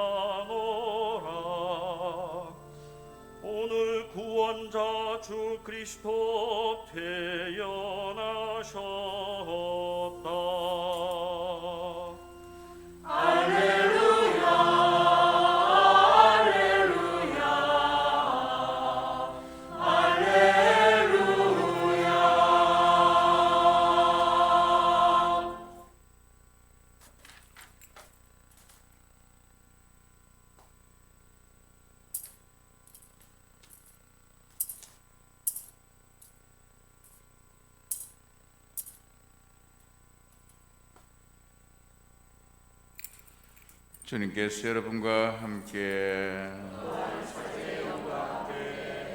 찬양하노라. 오늘 구원자 주 그리스도 태어나셨 주님께서 여러분과 함께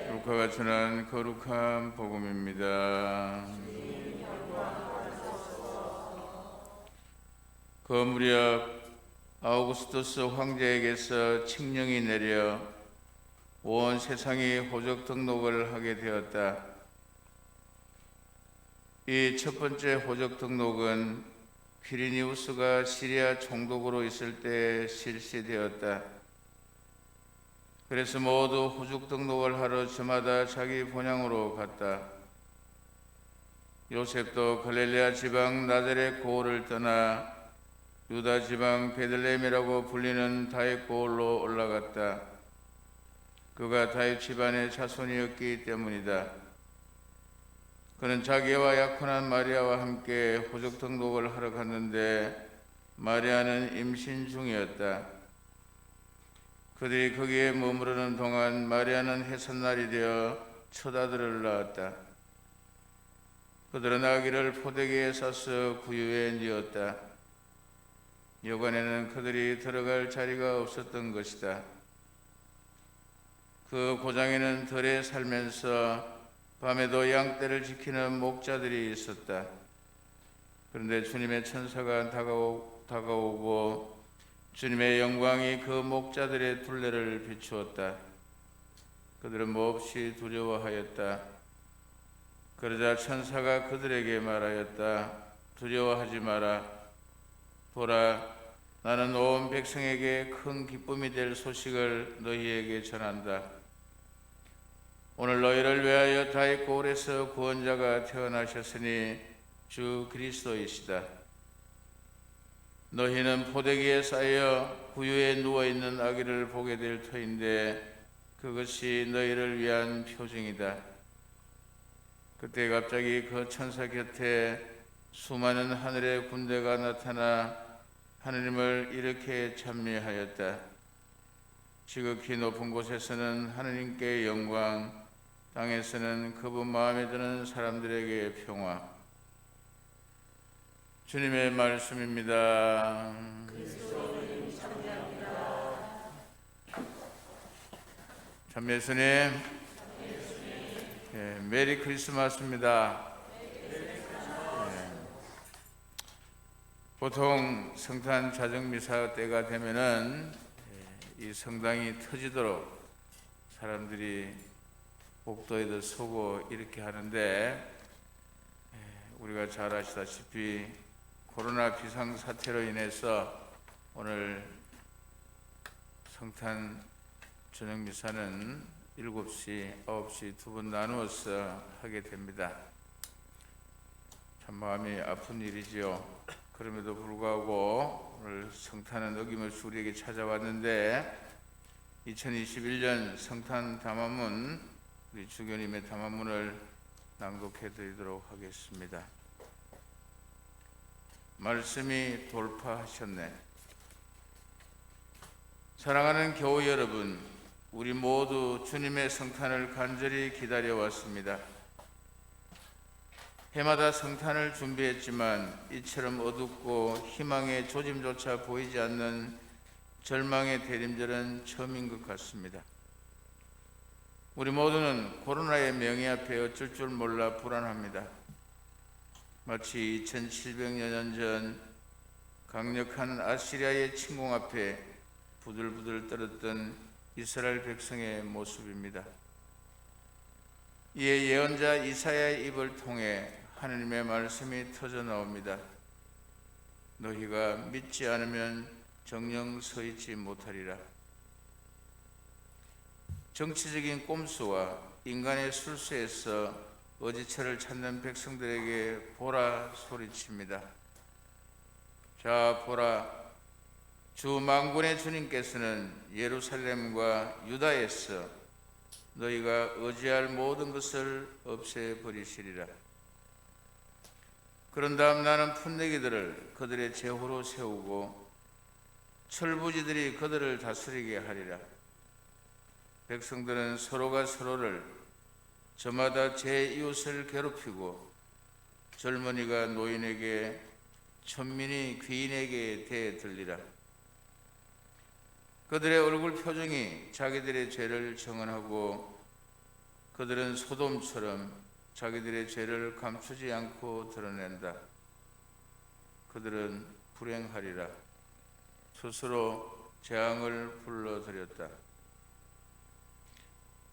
루카가 전한 거룩한 복음입니다. 그 무렵 아우구스투스 황제에게서 칙령이 내려 온 세상이 호적 등록을 하게 되었다. 이 첫 번째 호적 등록은 퀴리니우스가 시리아 총독으로 있을 때 실시되었다. 그래서 모두 호적 등록을 하러 저마다 자기 본향으로 갔다. 요셉도 갈릴레아 지방 나자렛 고을을 떠나 유다 지방 베들레헴이라고 불리는 다윗 고을로 올라갔다. 그가 다윗 집안의 자손이었기 때문이다. 그는 자기와 약혼한 마리아와 함께 호적 등록을 하러 갔는데 마리아는 임신 중이었다. 그들이 거기에 머무르는 동안 마리아는 해산날이 되어 첫 아들을 낳았다. 그들은 아기를 포대기에 싸서 구유에 뉘었다. 여관에는 그들이 들어갈 자리가 없었던 것이다. 그 고장에는 들에 살면서 밤에도 양떼를 지키는 목자들이 있었다. 그런데 주님의 천사가 다가오, 다가오고 주님의 영광이 그 목자들의 둘레를 비추었다. 그들은 몹시 두려워하였다. 그러자 천사가 그들에게 말하였다. 두려워하지 마라. 보라, 나는 온 백성에게 큰 기쁨이 될 소식을 너희에게 전한다. 오늘 너희를 위하여 다윗 고을에서 구원자가 태어나셨으니 주 그리스도이시다. 너희는 포대기에 쌓여 구유에 누워 있는 아기를 보게 될 터인데 그것이 너희를 위한 표징이다. 그때 갑자기 그 천사 곁에 수많은 하늘의 군대가 나타나 하느님을 이렇게 찬미하였다. 지극히 높은 곳에서는 하느님께 영광, 땅에서는 그분 마음에 드는 사람들에게 평화. 주님의 말씀입니다. 참 예수님, 예, 메리 크리스마스입니다. 예, 보통 성탄 자정 미사 때가 되면은 예, 이 성당이 터지도록 사람들이 복도에도 서고 이렇게 하는데 예, 우리가 잘 아시다시피 코로나 비상 사태로 인해서 오늘 성탄 저녁 미사는 7시, 9시 두 번 나누어서 하게 됩니다. 참 마음이 아픈 일이지요. 그럼에도 불구하고 오늘 성탄은 어김없이 우리에게 찾아왔는데 2021년 성탄 담화문 우리 주교님의 담화문을 낭독해 드리도록 하겠습니다. 말씀이 돌파하셨네. 사랑하는 교우 여러분, 우리 모두 주님의 성탄을 간절히 기다려 왔습니다. 해마다 성탄을 준비했지만 이처럼 어둡고 희망의 조짐조차 보이지 않는 절망의 대림절은 처음인 것 같습니다. 우리 모두는 코로나의 명예 앞에 어쩔 줄 몰라 불안합니다. 마치 2700여 년 전 강력한 아시리아의 침공 앞에 부들부들 떨었던 이스라엘 백성의 모습입니다. 이에 예언자 이사야의 입을 통해 하느님의 말씀이 터져 나옵니다. 너희가 믿지 않으면 정령 서 있지 못하리라. 정치적인 꼼수와 인간의 술수에서 어지처를 찾는 백성들에게 보라 소리칩니다. 자 보라 주 망군의 주님께서는 예루살렘과 유다에서 너희가 의지할 모든 것을 없애 버리시리라. 그런 다음 나는 풋내기들을 그들의 제후로 세우고 철부지들이 그들을 다스리게 하리라. 백성들은 서로가 서로를 저마다 제 이웃을 괴롭히고 젊은이가 노인에게 천민이 귀인에게 대들리라. 그들의 얼굴 표정이 자기들의 죄를 정언하고 그들은 소돔처럼 자기들의 죄를 감추지 않고 드러낸다. 그들은 불행하리라. 스스로 재앙을 불러들였다.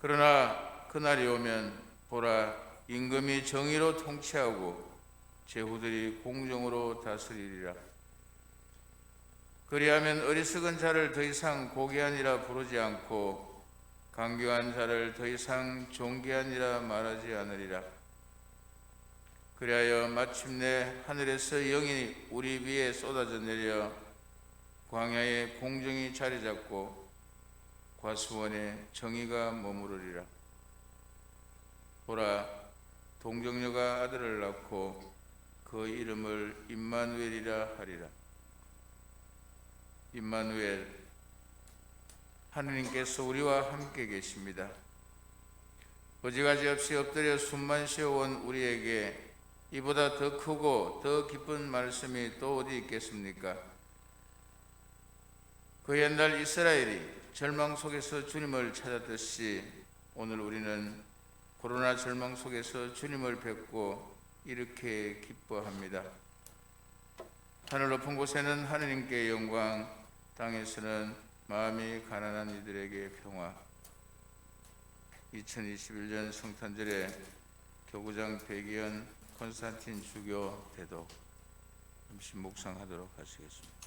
그러나 그날이 오면 보라 임금이 정의로 통치하고 제후들이 공정으로 다스리리라. 그리하면 어리석은 자를 더 이상 고귀한이라 부르지 않고 강교한 자를 더 이상 존귀한이라 말하지 않으리라. 그리하여 마침내 하늘에서 영이 우리 위에 쏟아져 내려 광야에 공정이 자리 잡고 과수원에 정의가 머무르리라. 보라 동정녀가 아들을 낳고 그 이름을 임마누엘이라 하리라. 임마누엘 하느님께서 우리와 함께 계십니다. 거지가지 없이 엎드려 숨만 쉬어온 우리에게 이보다 더 크고 더 기쁜 말씀이 또 어디 있겠습니까? 그 옛날 이스라엘이 절망 속에서 주님을 찾았듯이 오늘 우리는 코로나 절망 속에서 주님을 뵙고 이렇게 기뻐합니다. 하늘 높은 곳에는 하느님께 영광, 땅에서는 마음이 가난한 이들에게 평화. 2021년 성탄절에 교구장 백이연 콘스탄틴 주교 대독 잠시 묵상하도록 하시겠습니다.